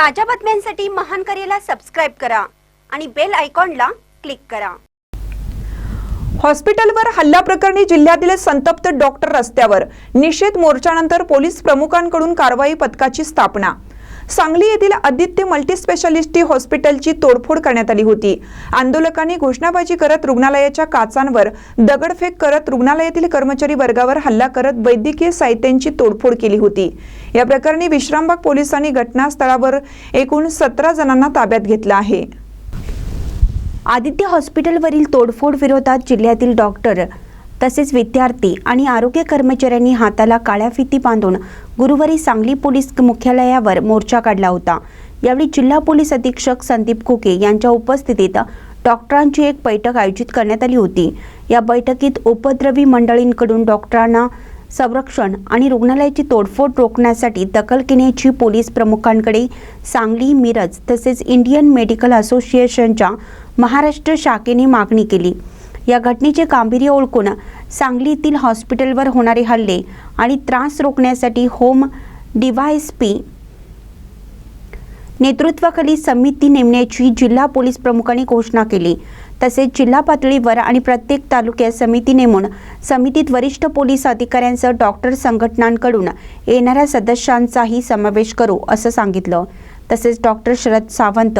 ताज्या बातम्यांसाठी महान करेला सबस्क्राईब करा आणि बेल आयकॉनला क्लिक करा. हॉस्पिटलवर हल्ला प्रकरणी जिल्ह्यातील संतप्त डॉक्टर रस्त्यावर. निषेध मोर्चानंतर पोलीस प्रमुखांकडून कारवाई पथकाची स्थापना. सांगली येथील आदित्य मल्टीस्पेशालिस्टी हॉस्पिटलची तोडफोड करण्यात आली होती. आंदोलकांनी घोषणाबाजी करत रुग्णालयाच्या काचांवर दगडफेक करत रुग्णालयातील कर्मचारी वर्गावर हल्ला करत वैद्यकीय साहित्यांची तोडफोड केली होती. या प्रकरणी विश्रामबाग पोलिसांनी घटनास्थळावर एकूण सतरा जणांना ताब्यात घेतलं आहे. आदित्य हॉस्पिटलवरील तोडफोड विरोधात जिल्ह्यातील डॉक्टर तसेच विद्यार्थी आणि आरोग्य कर्मचाऱ्यांनी हाताला काळ्या फिती बांधून गुरुवारी सांगली पोलीस मुख्यालयावर मोर्चा काढला होता. यावेळी जिल्हा पोलीस अधीक्षक संदीप खोके यांच्या उपस्थितीत डॉक्टरांची एक बैठक आयोजित करण्यात आली होती. या बैठकीत उपद्रवी मंडळींकडून डॉक्टरांना संरक्षण आणि रुग्णालयाची तोडफोड रोखण्यासाठी दखल घेण्याची पोलीस प्रमुखांकडे सांगली मिरज तसेच इंडियन मेडिकल असोसिएशनच्या महाराष्ट्र शाखेने मागणी केली. या घटनेचे गांभीर्य ओळखून सांगलीतील हॉस्पिटलवर होणारे हल्ले आणि त्रास रोखण्यासाठी होम पी नेतृत्वाखाली समिती नेमण्याची जिल्हा पोलीस प्रमुखांनी घोषणा केली. तसेच जिल्हा पातळीवर आणि प्रत्येक तालुक्यात समिती नेमून समितीत वरिष्ठ पोलीस अधिकाऱ्यांसह डॉक्टर संघटनांकडून येणाऱ्या सदस्यांचाही समावेश करू असं सांगितलं. तसेच डॉक्टर शरद सावंत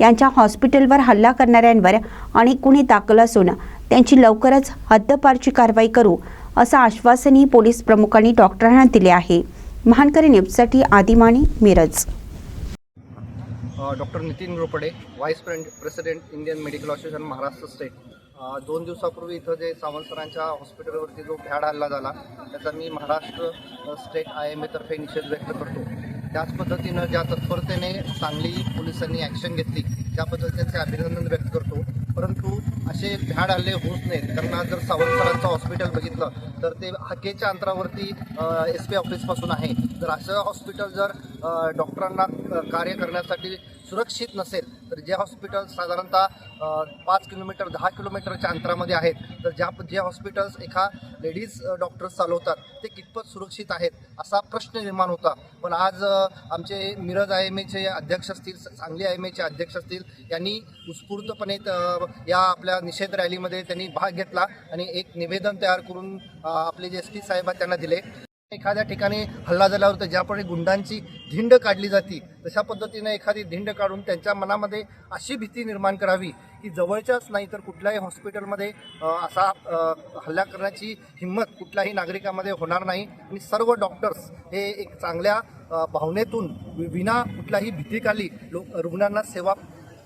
यांच्या हॉस्पिटलवर हल्ला करणाऱ्यांवर अनेक गुन्हे दाखल असून त्यांची लवकरच हद्दपारची कारवाई करू असं आश्वासनही पोलीस प्रमुखांनी डॉक्टरांना दिले आहे. महानकरी न्यूजसाठी आदिमानी Miraj. Doctor Nitin Ropde vice president Indian medical association Maharashtra state. दोन दिवसापूर्वी इथं जे सावंत सरांच्या हॉस्पिटलवरती जो भ्याड हल्ला झाला त्याचा मी महाराष्ट्र स्टेट आय एम एतर्फे निषेध व्यक्त करतो. त्याच पद्धतीनं ज्या तत्परतेने सांगली पोलिसांनी ॲक्शन घेतली त्याबद्दल त्यांचे अभिनंदन व्यक्त करतो. परंतु असे भ्याड हल्ले होत नाहीत. त्यांना जर सावरकरांचं हॉस्पिटल बघितलं तर ते हाकेच्या अंतरावरती एस पी ऑफिसपासून आहे. तर असं हॉस्पिटल जर डॉक्टरांना कार्य करण्यासाठी सुरक्षित नसेल तर जे हॉस्पिटल साधारणतः पाच किलोमीटर दहा किलोमीटरच्या अंतरामध्ये आहेत तर ज्या जे हॉस्पिटल्स एका लेडीज डॉक्टर्स चालवतात ते कितपत सुरक्षित आहेत असा प्रश्न निर्माण होता. पण आज आमचे मिरज आय एम एचे अध्यक्ष असतील सांगली आय एम एचे अध्यक्ष असतील यांनी उत्स्फूर्तपणे या आपल्या निषेध रॅलीमध्ये त्यांनी भाग घेतला आणि एक निवेदन तयार करून आपले जे एस पी साहेब त्यांना दिले. एखाद्या ठिकाणी हल्ला झाल्यावर तर ज्याप्रमाणे गुंडांची धिंड काढली जाते तशा पद्धतीने एखादी धिंड काढून त्यांच्या मनामध्ये अशी भीती निर्माण करावी की जवळच्याच नाही तर कुठल्याही हॉस्पिटलमध्ये असा हल्ला करण्याची हिंमत कुठल्याही नागरिकामध्ये होणार नाही. आणि सर्व डॉक्टर्स हे एक चांगल्या भावनेतून विना कुठल्याही भीतीखाली लोक रुग्णांना सेवा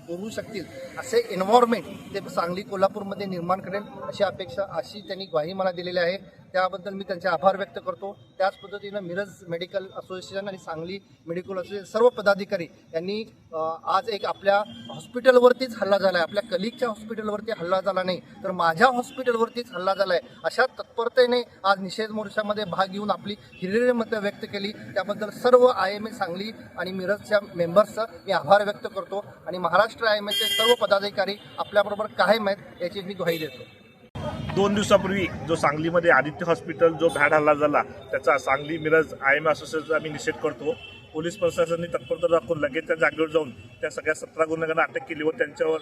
करू शकतील असे एन्व्हायरमेंट ते सांगली कोल्हापूरमध्ये निर्माण करेल अशी अपेक्षा अशी त्यांनी ग्वाही मला दिलेली आहे. त्याबद्दल मी त्यांचे आभार व्यक्त करतो. त्याच पद्धतीनं मिरज मेडिकल असोसिएशन आणि सांगली मेडिकल असोसिएशन सर्व पदाधिकारी यांनी आज एक आपल्या हॉस्पिटलवरतीच हल्ला झाला आहे आपल्या कलिगच्या हॉस्पिटलवरती हल्ला झाला नाही तर माझ्या हॉस्पिटलवरतीच हल्ला झाला आहे अशा तत्परतेने आज निषेध मोर्चामध्ये भाग घेऊन आपली हिरिरी मतं व्यक्त केली. त्याबद्दल सर्व आय एम ए सांगली आणि मिरजच्या मेंबर्सचं मी आभार व्यक्त करतो. आणि महाराष्ट्र आय एम एचे सर्व पदाधिकारी आपल्याबरोबर कायम आहेत याची मी ग्वाही देतो. दोन दिवसापूर्वी जो सांगलीमध्ये आदित्य हॉस्पिटल जो भॅड हल्ला झाला त्याचा सांगली मिरज आय एम असोसिएशनचा आम्ही निषेध करतो. पोलीस प्रशासनाने तत्परता दाखवून लगेच त्या जागेवर जाऊन त्या सगळ्या सतरा गुन्हेगारांना अटक केली व त्यांच्यावर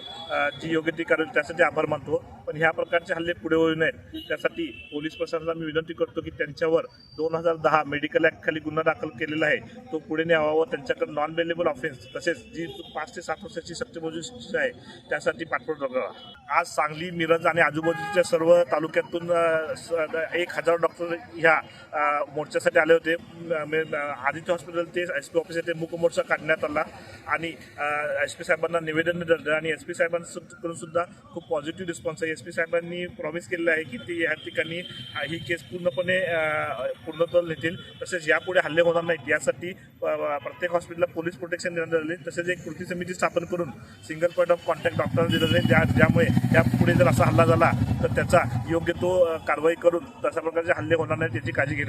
जी योग्य ती कारवाई त्यासाठी आभार मानतो. पण ह्या प्रकारचे हल्ले पुढे होऊ नयेत. त्यासाठी पोलीस प्रशासनाला मी विनंती करतो की त्यांच्यावर दोन हजार दहा मेडिकल ॲक्टखाली गुन्हा दाखल केलेला आहे. तो पुढे न्यावा व त्यांच्याकडे नॉन बेलेबल ऑफेन्स तसेच जी पाच ते सात वर्षाची सक्तीमोजी शिक्षा आहे त्यासाठी पाठपुरावा करावा आज सांगली मिरज आणि आजूबाजूच्या सर्व तालुक्यातून एक हजार डॉक्टर ह्या मोर्चासाठी आले होते. आदित्य हॉस्पिटल ते एस पी ऑफिस येथे मूक मोर्चा काढण्यात आला. आणि एस पी साहेबांना निवेदन दिलं आणि एस पी साहेबांकडून सुद्धा खूप पॉझिटिव्ह रिस्पॉन्स आहे. एस पी साहेबांनी प्रॉमिस केलेलं आहे की ते या ठिकाणी ही केस पूर्णपणे पूर्णत्व नेतील तसेच यापुढे हल्ले होणार नाहीत. यासाठी प्रत्येक हॉस्पिटलला पोलीस प्रोटेक्शन देण्यात आले तसेच एक कृती समिती स्थापन करून सिंगल पॉईंट ऑफ कॉन्टॅक्ट डॉक्टरांना दिलं जाईल ज्या ज्यामुळे यापुढे जर असा हल्ला झाला तर त्याचा योग्य तो कारवाई करून तशा प्रकारचे हल्ले होणार नाहीत याची काळजी घेणे